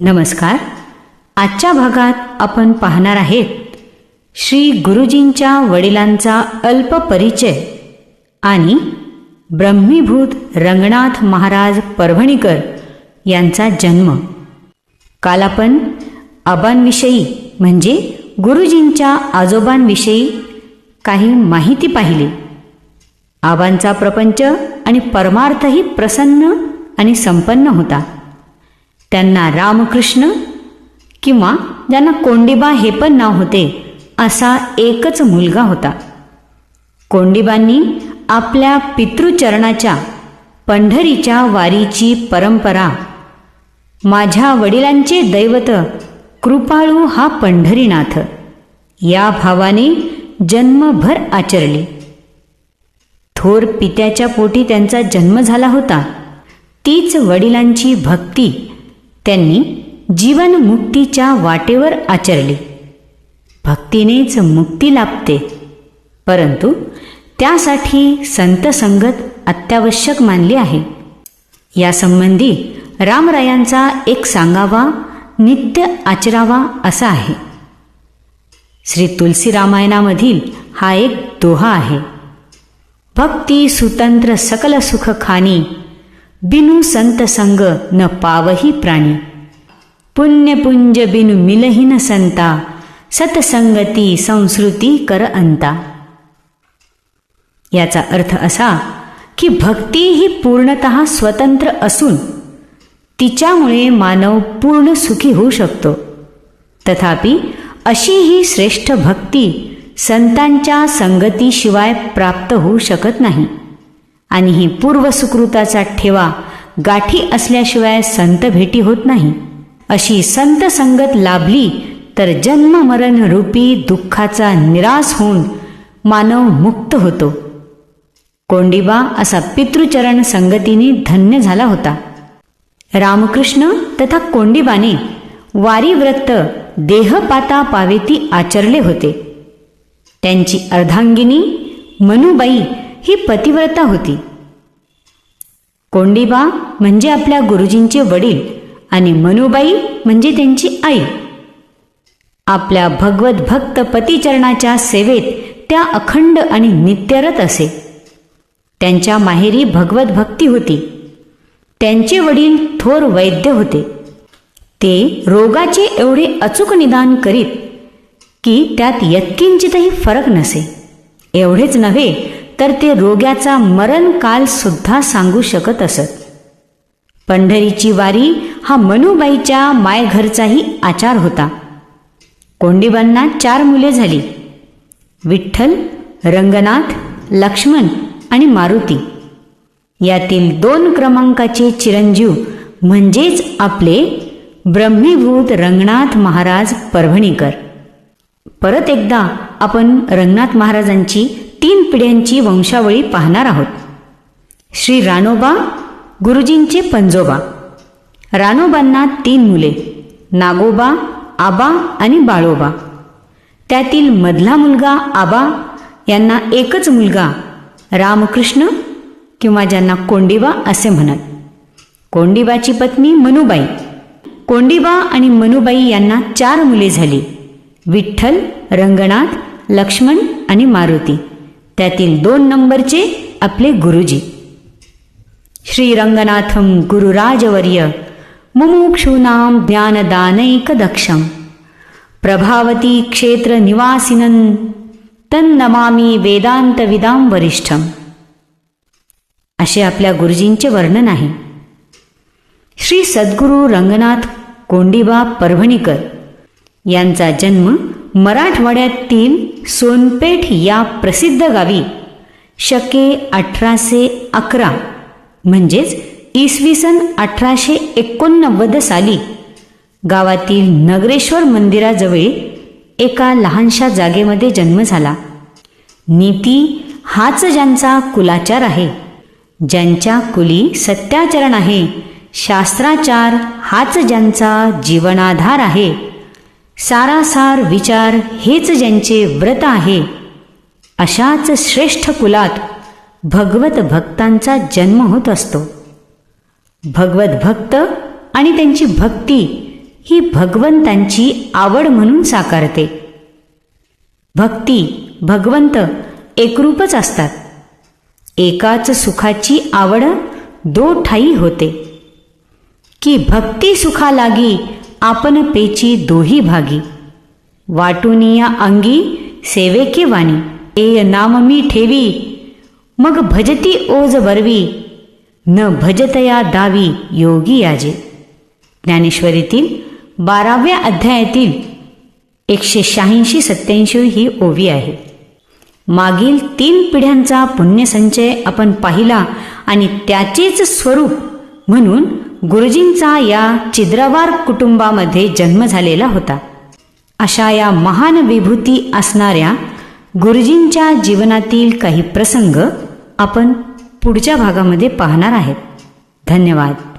नमस्कार. आजच्या भागात आपण पाहणार आहेत श्री गुरुजींच्या वडिलांचा अल्प परिचय आणि ब्रह्मीभूत रंगनाथ महाराज परभणीकर यांचा जन्म. काल आपण आबांविषयी म्हणजे गुरुजींच्या आजोबांविषयी काही माहिती पाहिली. आबांचा प्रपंच आणि परमार्थही प्रसन्न आणि संपन्न होता. त्यांना रामकृष्ण किंवा ज्यांना कोंडिबा हे पण नाव होते असा एकच मुलगा होता. कोंडिबांनी आपल्या पितृचरणाच्या पंढरीच्या वारीची परंपरा माझ्या वडिलांचे दैवत कृपाळू हा पंढरीनाथ या भावाने जन्मभर आचरली. थोर पित्याच्या पोटी त्यांचा जन्म झाला होता. तीच वडिलांची भक्ती त्यांनी जीवन मुक्तीच्या वाटेवर आचरली. भक्तीनेच मुक्ती लाभते. परंतु त्यासाठी संत संगत अत्यावश्यक मानली आहे. यासंबंधी रामरायांचा एक सांगावा नित्य आचरावा असा आहे. श्री तुलसी रामायणामधील हा एक दोहा आहे. भक्ती सुतंत्र सकल सुख खानी बिनु संत संग न पावही प्राणी. पुण्यपुंज बिनु मिलही न संता सतसंगती संस्कृती कर अंता. याचा अर्थ असा की भक्ती ही पूर्णत स्वतंत्र असून तिच्यामुळे मानव पूर्ण सुखी होऊ शकतो. तथापि अशी ही श्रेष्ठ भक्ती संतांच्या संगतीशिवाय प्राप्त होऊ शकत नाही. आणि ही पूर्वसुकृताचा ठेवा गाठी असल्याशिवाय संत भेटी होत नाही. अशी संत संगत लाभली तर जन्म मरण रूपी दुःखाचा निराश होऊन मानव मुक्त होतो. कोंडिबा असा पितृचरण संगतीने धन्य झाला होता. रामकृष्ण तथा कोंडिबाने वारी व्रत देहपाता पावेती आचरले होते. त्यांची अर्धांगिनी मनुबाई ही पतिव्रता होती. कोंडीबा म्हणजे आपल्या गुरुजींचे वडील आणि मनुबाई म्हणजे त्यांची आई. आपल्या भगवत भक्त पतिचरणाच्या सेवेत त्या अखंड आणि नित्यरत असे. त्यांच्या माहेरी भगवत भक्ती होती. त्यांचे वडील थोर वैद्य होते. ते रोगाचे एवढे अचूक निदान करीत की त्यात यत्किंचितही फरक नसे. एवढेच नव्हे तर ते रोग्याचा मरण काल सुद्धा सांगू शकत असत. पंढरीची वारी हा मनुबाईच्या मायघरचाही आचार होता. कोंडीबांना चार मुले झाली. विठ्ठल रंगनाथ लक्ष्मण आणि मारुती. यातील दोन क्रमांकाचे चिरंजीव म्हणजेच आपले ब्रह्मीभूत रंगनाथ महाराज परभणीकर. परत एकदा आपण रंगनाथ महाराजांची पिढ्यांची वंशावळी पाहणार आहोत. श्री रानोबा गुरुजींचे पंजोबा. रानोबांना तीन मुले नागोबा आबा आणि बाळोबा. त्यातील मधला मुलगा आबा यांना एकच मुलगा रामकृष्ण किंवा ज्यांना कोंडिबा असे म्हणत. कोंडिबाची पत्नी मनुबाई. कोंडिबा आणि मनुबाई यांना चार मुले झाली विठ्ठल रंगनाथ लक्ष्मण आणि मारुती. त्यातील दोन नंबरचे आपले गुरुजी. श्रीरंगनाथम गुरुराजवर्य मुमुक्षूनाम ज्ञानदानैक दक्षम प्रभावती क्षेत्र निवासिनन तन्नमामी वेदांत विदाम वरिष्ठम. असे आपल्या गुरुजींचे वर्णन आहे. श्री सद्गुरू रंगनाथ कोंडीबा परभणीकर यांचा जन्म मराठवाड्यातील सोनपेठ या प्रसिद्ध गावी शके अठराशे अकरा म्हणजेच इसवी सन अठराशे एकोणनव्वद साली गावातील नगरेश्वर मंदिराजवळ एका लहानशा जागेमध्ये जन्म झाला. नीती हाच ज्यांचा कुलाचार आहे ज्यांच्या कुली सत्याचरण आहे शास्त्राचार हाच ज्यांचा जीवनाधार आहे. सारासार विचार हेच ज्यांचे व्रत आहे. अशाच श्रेष्ठ कुलात भगवत भक्तांचा जन्म होत असतो. भगवत भक्त आणि त्यांची भक्ती ही भगवंतांची आवड म्हणून साकारते. भक्ती भगवंत एकरूपच असतात. एकाच सुखाची आवड दो ठाई होते. की भक्ती सुखा लागी आपण पेची दोही भागी. वाटुनिया अंगी सेवेके वाणी. एय नाम मी ठेवी. मग भजती ओज बरवी न भजतया दावी योगी याजे. ज्ञानेश्वरीतील बाराव्या अध्यायातील एकशे शहाऐंशी सत्याऐंशी ही ओवी आहे. मागील तीन पिढ्यांचा पुण्यसंचय आपण पाहिला आणि त्याचेच स्वरूप म्हणून गुरुजींचा या चिद्रवार कुटुंबामध्ये जन्म झालेला होता. अशा या महान विभूती असणाऱ्या गुरुजींच्या जीवनातील काही प्रसंग आपण पुढच्या भागामध्ये पाहणार आहेत. धन्यवाद.